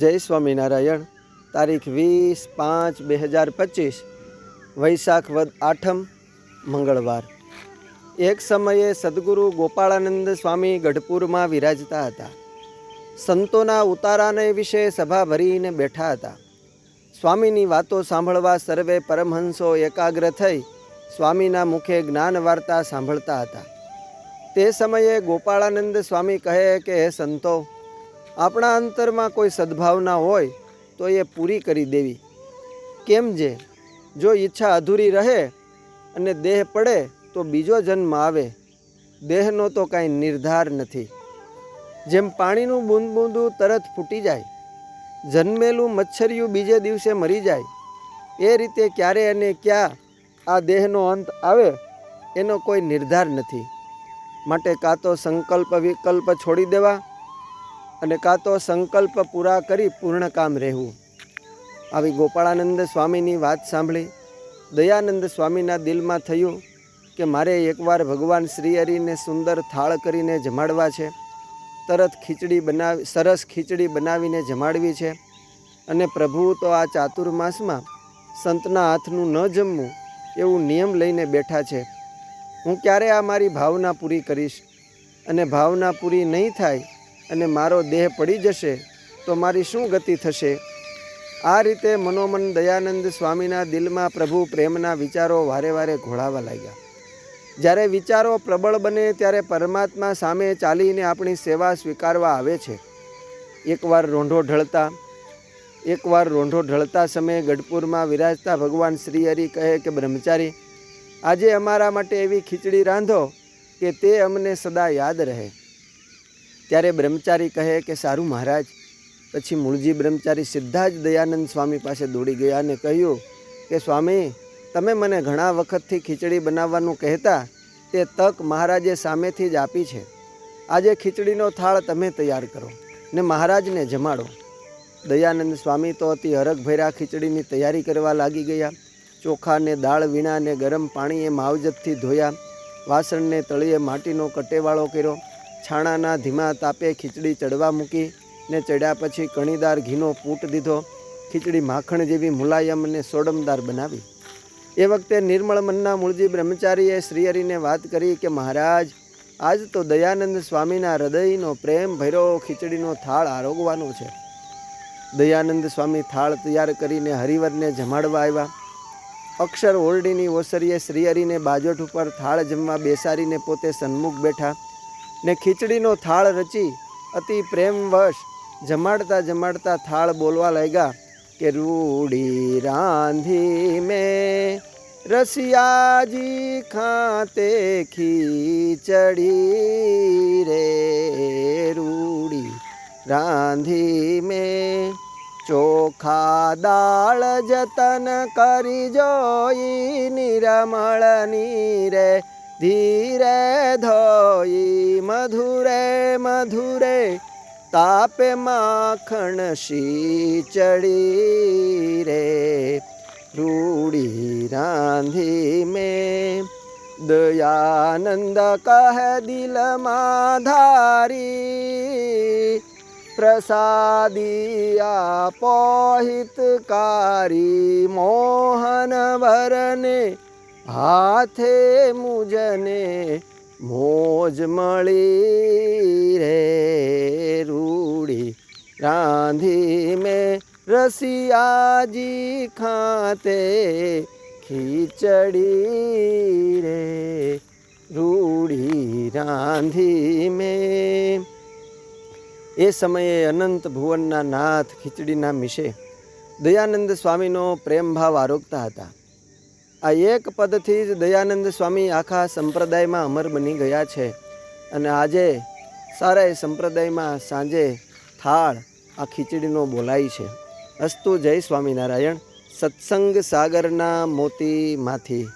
જય સ્વામિનારાયણ, તારીખ વીસ પાંચ બે હજાર પચીસ, વૈશાખ વદ આઠમ, મંગળવાર. એક સમયે સદગુરુ ગોપાળાનંદ સ્વામી ગઢપુરમાં વિરાજતા હતા. સંતોના ઉતારાને વિશે સભા ભરીને બેઠા હતા. સ્વામીની વાતો સાંભળવા સર્વે પરમહંસો એકાગ્ર થઈ સ્વામીના મુખે જ્ઞાન વાર્તા સાંભળતા હતા. તે સમયે ગોપાળાનંદ સ્વામી કહે કે, હે સંતો આપણા અંતરમાં કોઈ સદ્ભાવના હોય તો એ પૂરી કરી દેવી. કેમ જે? જો ઈચ્છા અધૂરી રહે અને દેહ પડે તો બીજો જન્મ આવે. દેહનો તો કાંઈ નિર્ધાર નથી. જેમ પાણીનું બૂંદ બૂંદું તરત ફૂટી જાય, જન્મેલું મચ્છરિયું બીજે દિવસે મરી જાય, એ રીતે ક્યારે અને ક્યાં આ દેહનો અંત આવે એનો કોઈ નિર્ધાર નથી. માટે કાં તો સંકલ્પ વિકલ્પ છોડી દેવા અને કાં તો સંકલ્પ પૂરા કરી પૂર્ણ કામ રહેવું. આવી ગોપાળાનંદ સ્વામીની વાત સાંભળી, દયાનંદ સ્વામીના દિલમાં થયું કે મારે એકવાર ભગવાન શ્રી હરિને સુંદર થાળ કરીને જમાડવા છે, તરત ખીચડી બનાવી, સરસ ખીચડી બનાવીને જમાડવી છે અને પ્રભુ તો આ ચાતુર્માસમાં સંતના હાથનું ન જમવું એવું નિયમ લઈને બેઠા છે. હું ક્યારે આ મારી ભાવના પૂરી કરીશ અને ભાવના પૂરી નહીં થાય અને મારો દેહ પડી જશે, તો મારી શું ગતિ થશે? આ રીતે મનોમન દયાનંદ સ્વામીના દિલમાં પ્રભુ પ્રેમના વિચારો વારે વારે ઘોળાવા લાગ્યા. જ્યારે વિચારો પ્રબળ બને ત્યારે પરમાત્મા સામે ચાલીને આપણી સેવા સ્વીકારવા આવે છે. એકવાર રોંઢો ઢળતા, એકવાર રોંઢો ઢળતા સમયે ગઢપુરમાં વિરાજતા ભગવાન શ્રી હરિ કહે કે, બ્રહ્મચારી, આજે અમારા માટે એવી ખીચડી રાંધો કે તે અમને સદા યાદ રહે. ત્યારે બ્રહ્મચારી કહે કે, સારું મહારાજ. પછી મૂળજી બ્રહ્મચારી સીધા જ દયાનંદ સ્વામી પાસે દોડી ગયા અને કહ્યું કે, સ્વામી, તમે મને ઘણા વખતથી ખીચડી બનાવવાનું કહેતા તે તક મહારાજે સામેથી જ આપી છે. આજે ખીચડીનો થાળ તમે તૈયાર કરો ને મહારાજને જમાડો. દયાનંદ સ્વામી તો અતિ હરખભર્યા ખીચડીની તૈયારી કરવા લાગી ગયા. ચોખાને દાળ, વીણાને ગરમ પાણીએ માવજતથી ધોયા. વાસણને તળીએ માટીનો કટેવાળો કર્યો. છાણાના ધીમા તાપે ખીચડી ચડવા મૂકી ને ચડ્યા પછી કણીદાર ઘીનો પૂટ દીધો, ખીચડી માખણ જેવી મુલાયમ અને સોડમદાર બનાવી. એ વખતે નિર્મળ મનના મૂળજી બ્રહ્મચારીએ શ્રીહરિને વાત કરી કે, મહારાજ, આજ તો દયાનંદ સ્વામીના હૃદયનો પ્રેમ ભર્યો ખીચડીનો થાળ આરોગવાનો છે. દયાનંદ સ્વામી થાળ તૈયાર કરીને હરિવરને જમાડવા આવ્યા. અક્ષર ઓરડીની ઓસરીએ શ્રીહરિને બાજોઠ ઉપર થાળ જમવા બેસાડીને પોતે સન્મુખ બેઠા. ને ખીચડીનો થાળ રચી અતિ પ્રેમવશ જમાડતા જમાડતા થાળ બોલવા લાગ્યા કે રૂડી રાંધી મેં રસિયાજી ખાતે ખીચડી રે રૂડી રાંધી મેં ચોખા દાળ જતન કરી જોઈ, નિરમળની રે ધીરે ધોઈ મધુરે મધુરે તાપે માખણ ચડી રે રૂડી રાંધી મેં દયાનંદ કહે દિલમાં ધારી પ્રસાદી આપો મોહન વરને હાથે મુજને મોજ મળી રે, રૂડી રાંધી મેં રસિયાજી ખાતે ખીચડી રે, રૂડી રાંધી મેં એ સમયે અનંત ભુવનના નાથ ખીચડીના મિશે દયાનંદ સ્વામીનો પ્રેમભાવ આરોગતા હતા. આ એક પદથી જ દયાનંદ સ્વામી આખા સંપ્રદાયમાં અમર બની ગયા છે. અને આજે સારા સંપ્રદાયમાં સાંજે થાળ આ ખીચડીનો બોલાય છે. અસ્તુ જય સ્વામિનારાયણ. સત્સંગ સાગરના મોતીમાંથી.